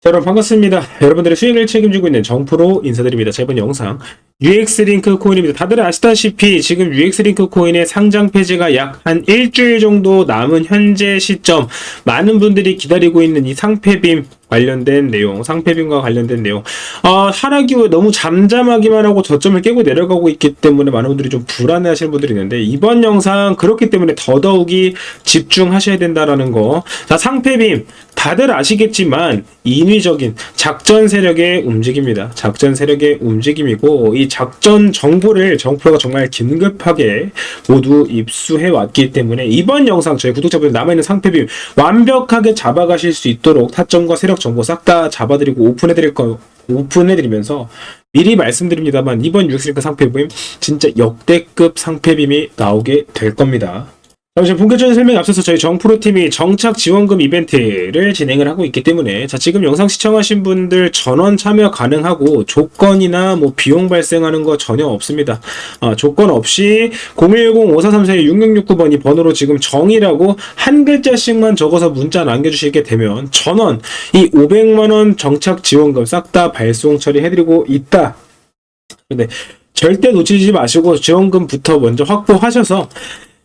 자, 여러분 반갑습니다. 여러분들의 수익을 책임지고 있는 정프로 인사드립니다. 자, 이번 영상 UX링크 코인입니다. 다들 아시다시피 지금 UX링크 코인의 상장 폐지가 약 한 일주일 정도 남은 현재 시점 많은 분들이 기다리고 있는 이 상패빔 관련된 내용, 상패빔과 관련된 내용. 아, 하락 이후에 너무 잠잠하기만 하고 저점을 깨고 내려가고 있기 때문에 많은 분들이 좀 불안해 하시는 분들이 있는데 이번 영상 그렇기 때문에 더더욱이 집중하셔야 된다라는 거. 자, 상패빔 다들 아시겠지만 인위적인 작전 세력의 움직임입니다. 작전 세력의 움직임이고 이 작전 정보를 정프로가 정말 긴급하게 모두 입수해 왔기 때문에 이번 영상 저희 구독자분들 남아있는 상패빔 완벽하게 잡아가실 수 있도록 타점과 세력 정보 싹 다 잡아드리고 오픈해드릴 거 오픈해드리면서 미리 말씀드립니다만 이번 UX링크 상패빔 진짜 역대급 상패빔이 나오게 될 겁니다. 잠시 본격적인 설명에 앞서서 저희 정프로팀이 정착 지원금 이벤트를 진행을 하고 있기 때문에 자 지금 영상 시청하신 분들 전원 참여 가능하고 조건이나 뭐 비용 발생하는 거 전혀 없습니다. 아, 조건 없이 010-5434-6669번 이 번호로 지금 정이라고 한 글자씩만 적어서 문자 남겨주시게 되면 전원 이 500만원 정착 지원금 싹 다 발송 처리해드리고 있다. 근데 절대 놓치지 마시고 지원금부터 먼저 확보하셔서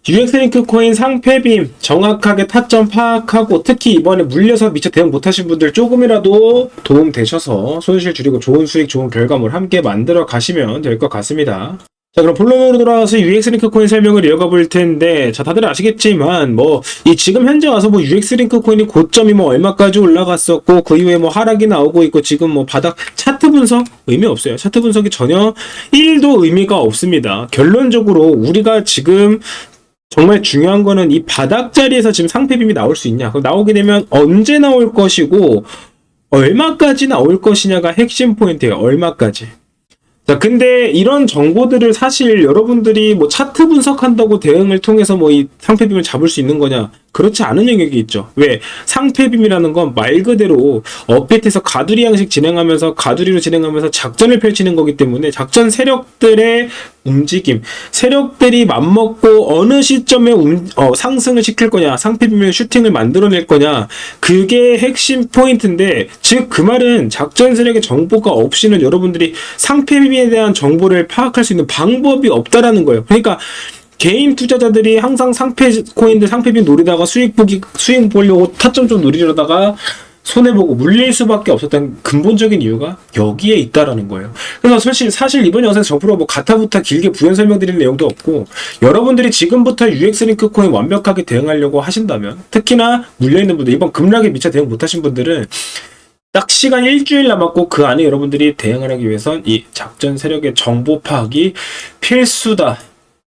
UX링크 코인 상패빔 정확하게 타점 파악하고 특히 이번에 물려서 미처 대응 못하신 분들 조금이라도 도움 되셔서 손실 줄이고 좋은 수익 좋은 결과물 함께 만들어 가시면 될 것 같습니다. 자 그럼 본론으로 돌아와서 UX링크 코인 설명을 이어가 볼 텐데 자 다들 아시겠지만 뭐 이 지금 현재 와서 뭐 UX링크 코인이 고점이 뭐 얼마까지 올라갔었고 그 이후에 뭐 하락이 나오고 있고 지금 뭐 바닥 차트 분석 의미 없어요 차트 분석이 전혀 1도 의미가 없습니다 결론적으로 우리가 지금 정말 중요한 거는 이 바닥 자리에서 지금 상패빔이 나올 수 있냐. 나오게 되면 언제 나올 것이고 얼마까지 나올 것이냐가 핵심 포인트예요. 얼마까지. 자, 근데 이런 정보들을 사실 여러분들이 뭐 차트 분석한다고 대응을 통해서 뭐 이 상패빔을 잡을 수 있는 거냐? 그렇지 않은 영역이 있죠. 왜? 상패빔이라는 건 말 그대로 업데이트에서 가두리 양식 진행하면서 가두리로 진행하면서 작전을 펼치는 거기 때문에 작전 세력들의 움직임, 세력들이 맘먹고 어느 시점에 움- 어, 상승을 시킬 거냐, 상패빔의 슈팅을 만들어낼 거냐, 그게 핵심 포인트인데, 즉, 그 말은 작전 세력의 정보가 없이는 여러분들이 상패빔에 대한 정보를 파악할 수 있는 방법이 없다라는 거예요. 그러니까, 개인 투자자들이 항상 상패 코인들 상패빔 노리다가 수익 보기 수익 보려고 타점 좀 노리려다가 손해보고 물릴 수밖에 없었던 근본적인 이유가 여기에 있다라는 거예요. 그래서 사실 사실 이번 영상에서 정프로 뭐 가타부타 길게 부연 설명드릴 내용도 없고 여러분들이 지금부터 UX 링크 코인 완벽하게 대응하려고 하신다면 특히나 물려 있는 분들 이번 급락에 미처 대응 못하신 분들은 딱 시간 일주일 남았고 그 안에 여러분들이 대응을 하기 위해선 이 작전 세력의 정보 파악이 필수다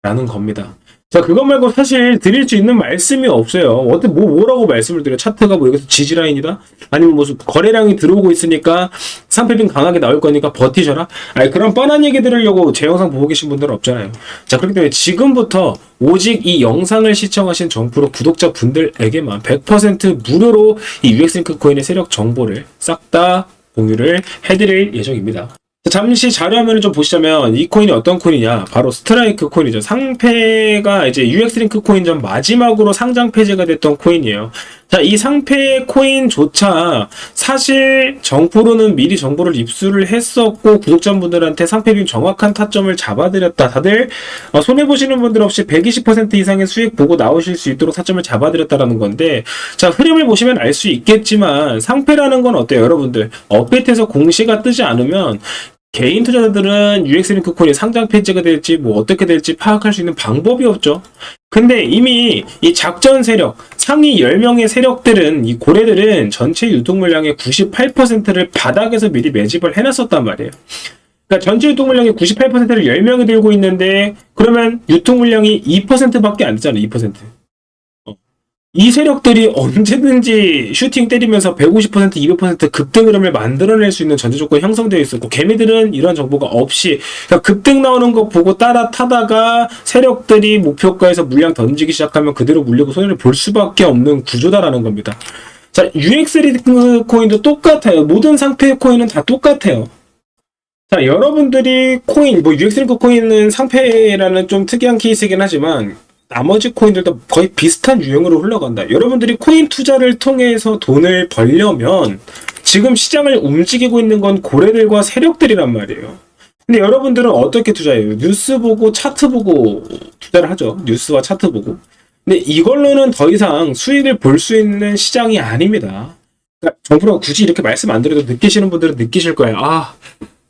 라는 겁니다. 자, 그것 말고 사실 드릴 수 있는 말씀이 없어요. 어떻게 뭐 뭐라고 말씀을 드려? 차트가 뭐 여기서 지지 라인이다? 아니면 무슨 거래량이 들어오고 있으니까 상패빈 강하게 나올 거니까 버티셔라? 아니 그런 뻔한 얘기 들으려고 제 영상 보고 계신 분들은 없잖아요. 자, 그렇기 때문에 지금부터 오직 이 영상을 시청하신 정프로 구독자 분들에게만 100% 무료로 이 UX링크 코인의 세력 정보를 싹 다 공유를 해드릴 예정입니다. 자, 잠시 자료화면을 좀 보시자면 이 코인이 어떤 코인이냐? 바로 스트라이크 코인이죠. 상패가 이제 UX링크 코인 전 마지막으로 상장 폐지가 됐던 코인이에요. 자이 상패 코인조차 사실 정보로는 미리 정보를 입수를 했었고 구독자분들한테 상패빔 정확한 타점을 잡아드렸다. 다들 어, 손해보시는 분들 없이 120% 이상의 수익 보고 나오실 수 있도록 타점을 잡아드렸다라는 건데 자 흐름을 보시면 알 수 있겠지만 상패라는 건 어때요 여러분들? 업데이트에서 공시가 뜨지 않으면 개인 투자자들은 UX링크 코인이 상장 폐지가 될지 뭐 어떻게 될지 파악할 수 있는 방법이 없죠. 근데 이미 이 작전 세력, 상위 10명의 세력들은 이 고래들은 전체 유통 물량의 98%를 바닥에서 미리 매집을 해놨었단 말이에요. 그러니까 전체 유통 물량의 98%를 10명이 들고 있는데 그러면 유통 물량이 2%밖에 안 되잖아요. 2%. 이 세력들이 언제든지 슈팅 때리면서 150%, 200% 급등 흐름을 만들어낼 수 있는 전제 조건이 형성되어 있었고 개미들은 이런 정보가 없이 그러니까 급등 나오는 거 보고 따라 타다가 세력들이 목표가에서 물량 던지기 시작하면 그대로 물리고 손해를 볼 수밖에 없는 구조다라는 겁니다. 자, UX 리드 코인도 똑같아요. 모든 상태 코인은 다 똑같아요. 자, 여러분들이 코인, 뭐 UX 링크 코인은 상패라는 좀 특이한 케이스이긴 하지만 나머지 코인들도 거의 비슷한 유형으로 흘러간다. 여러분들이 코인 투자를 통해서 돈을 벌려면 지금 시장을 움직이고 있는 건 고래들과 세력들이란 말이에요. 근데 여러분들은 어떻게 투자해요? 뉴스 보고 차트 보고 투자를 하죠. 뉴스와 차트 보고. 근데 이걸로는 더 이상 수익을 볼 수 있는 시장이 아닙니다. 그러니까 정부가 굳이 이렇게 말씀 안 드려도 느끼시는 분들은 느끼실 거예요. 아,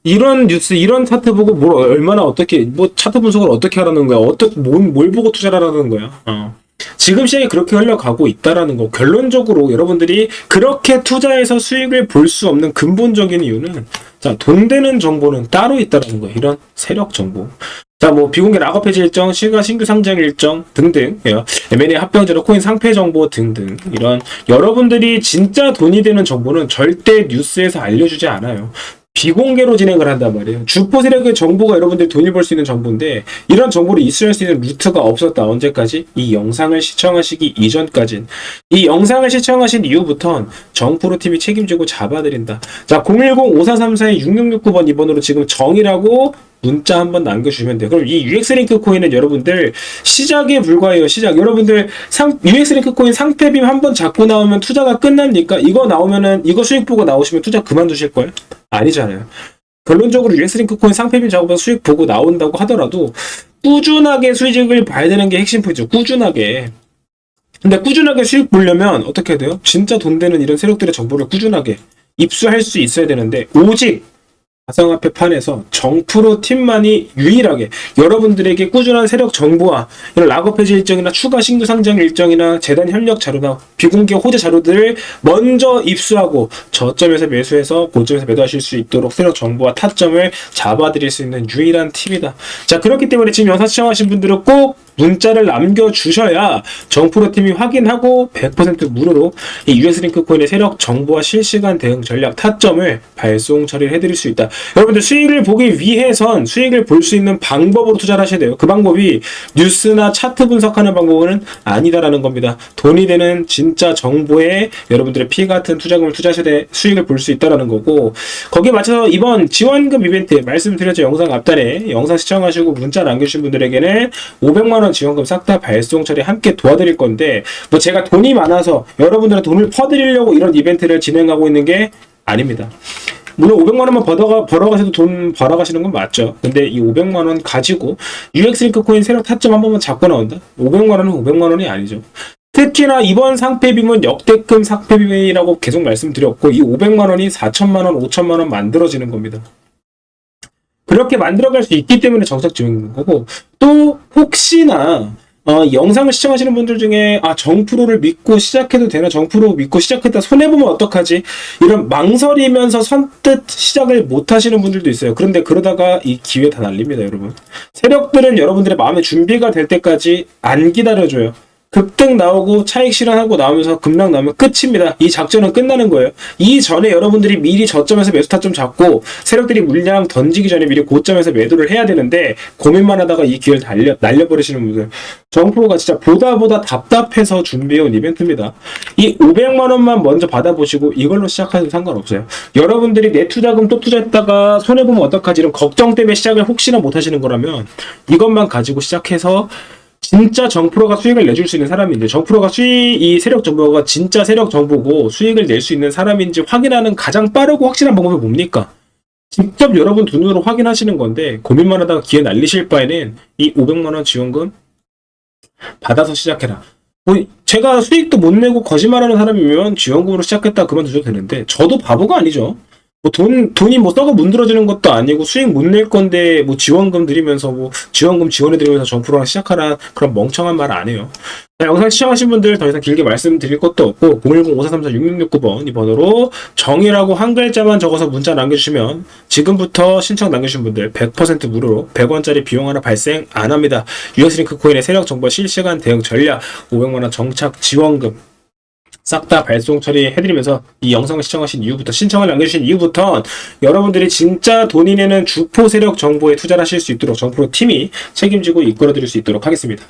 이런 뉴스, 이런 차트 보고 뭘 얼마나 어떻게, 뭐 차트 분석을 어떻게 하라는 거야? 어떻게, 뭘, 뭘 보고 투자를 하라는 거야? 어. 지금 시장이 그렇게 흘러가고 있다라는 거. 결론적으로 여러분들이 그렇게 투자해서 수익을 볼 수 없는 근본적인 이유는 자, 돈 되는 정보는 따로 있다라는 거예요. 이런 세력 정보. 자, 뭐 비공개 락업 해지 일정, 시가 신규 상장 일정 등등, 예, M&A 합병 제로 코인 상패 정보 등등 이런 여러분들이 진짜 돈이 되는 정보는 절대 뉴스에서 알려주지 않아요. 비공개로 진행을 한단 말이에요. 주포 세력의 정보가 여러분들이 돈을 벌 수 있는 정보인데 이런 정보를 입수할 수 있는 루트가 없었다. 언제까지? 이 영상을 시청하시기 이전까진 이 영상을 시청하신 이후부턴 정프로 TV 책임지고 잡아드린다. 자, 010-5434-6669번 이번으로 지금 정이라고 문자 한번 남겨주시면 돼요. 그럼 이 UX링크 코인은 여러분들 시작에 불과해요. 시작. 여러분들 상, UX링크 코인 상패빔 한번 잡고 나오면 투자가 끝납니까? 이거 나오면은, 이거 수익 보고 나오시면 투자 그만두실 거예요? 아니잖아요. 결론적으로 UX링크 코인 상패빔 잡으면 수익 보고 나온다고 하더라도 꾸준하게 수익을 봐야 되는 게 핵심 포인트죠. 꾸준하게. 근데 꾸준하게 수익 보려면 어떻게 해야 돼요? 진짜 돈 되는 이런 세력들의 정보를 꾸준하게 입수할 수 있어야 되는데 오직 가상화폐 판에서 정프로 팀만이 유일하게 여러분들에게 꾸준한 세력 정보와 이런 락업 해지 일정이나 추가 신규 상장 일정이나 재단 협력 자료나 비공개 호재 자료들을 먼저 입수하고 저점에서 매수해서 고점에서 매도하실 수 있도록 세력 정보와 타점을 잡아드릴 수 있는 유일한 팁이다. 자 그렇기 때문에 지금 영상 시청하신 분들은 꼭 문자를 남겨주셔야 정프로 팀이 확인하고 100% 무료로 이 US링크 코인의 세력 정보와 실시간 대응 전략 타점을 발송 처리를 해드릴 수 있다. 여러분들 수익을 보기 위해선 수익을 볼 수 있는 방법으로 투자를 하셔야 돼요. 그 방법이 뉴스나 차트 분석하는 방법은 아니다라는 겁니다. 돈이 되는 진짜 정보에 여러분들의 피 같은 투자금을 투자하셔야 돼 수익을 볼 수 있다라는 거고 거기에 맞춰서 이번 지원금 이벤트 말씀드렸죠. 영상 앞단에 영상 시청하시고 문자 남겨주신 분들에게는 500만 원 지원금 싹 다 발송 처리 함께 도와드릴 건데 뭐 제가 돈이 많아서 여러분들의 돈을 퍼드리려고 이런 이벤트를 진행하고 있는 게 아닙니다. 물론 500만 원만 벌어가, 벌어가셔도 돈 벌어가시는 건 맞죠. 근데 이 500만 원 가지고 UX링크 코인 세력 타점 한 번만 잡고 나온다? 500만 원은 500만 원이 아니죠. 특히나 이번 상패빔은 역대급 상패빔이라고 계속 말씀드렸고 이 500만 원이 4천만 원, 5천만 원 만들어지는 겁니다. 그렇게 만들어갈 수 있기 때문에 정책 지원인 거고 또 혹시나 어, 영상을 시청하시는 분들 중에 아 정프로를 믿고 시작해도 되나 정프로 믿고 시작했다 손해보면 어떡하지? 이런 망설이면서 선뜻 시작을 못 하시는 분들도 있어요. 그런데 그러다가 이 기회 다 날립니다 여러분. 세력들은 여러분들의 마음의 준비가 될 때까지 안 기다려줘요 급등 나오고 차익 실현하고 나오면서 급락 나오면 끝입니다. 이 작전은 끝나는 거예요. 이 전에 여러분들이 미리 저점에서 매수 타점 잡고 세력들이 물량 던지기 전에 미리 고점에서 매도를 해야 되는데 고민만 하다가 이 기회를 날려, 날려버리시는 분들 정프로가 진짜 보다 보다 답답해서 준비해온 이벤트입니다. 이 500만 원만 먼저 받아보시고 이걸로 시작하셔도 상관없어요. 여러분들이 내 투자금 또 투자했다가 손해보면 어떡하지 이런 걱정 때문에 시작을 혹시나 못 하시는 거라면 이것만 가지고 시작해서 진짜 정프로가 수익을 내줄 수 있는 사람인지 정프로가 수익 이 세력 정보가 진짜 세력 정보고 수익을 낼 수 있는 사람인지 확인하는 가장 빠르고 확실한 방법이 뭡니까? 직접 여러분 돈으로 확인하시는 건데 고민만 하다가 기회 날리실 바에는 이 500만 원 지원금 받아서 시작해라. 뭐 제가 수익도 못 내고 거짓말하는 사람이면 지원금으로 시작했다 그만두셔도 되는데 저도 바보가 아니죠. 뭐 돈, 돈이 뭐 썩어 문드러지는 것도 아니고 수익 못 낼 건데 뭐 지원금 드리면서 뭐 지원금 지원해드리면서 정프로랑 시작하라 그런 멍청한 말 안 해요. 자, 영상 시청하신 분들 더 이상 길게 말씀드릴 것도 없고 010-5434-6669번 이 번호로 정의라고 한 글자만 적어서 문자 남겨주시면 지금부터 신청 남겨주신 분들 100% 무료로 100원짜리 비용 하나 발생 안 합니다. US링크 코인의 세력 정보 실시간 대응 전략 500만원 정착 지원금 싹 다 발송 처리해드리면서 이 영상을 시청하신 이후부터 신청을 남겨주신 이후부터 여러분들이 진짜 돈이 내는 주포 세력 정보에 투자를 하실 수 있도록 정프로 팀이 책임지고 이끌어드릴 수 있도록 하겠습니다.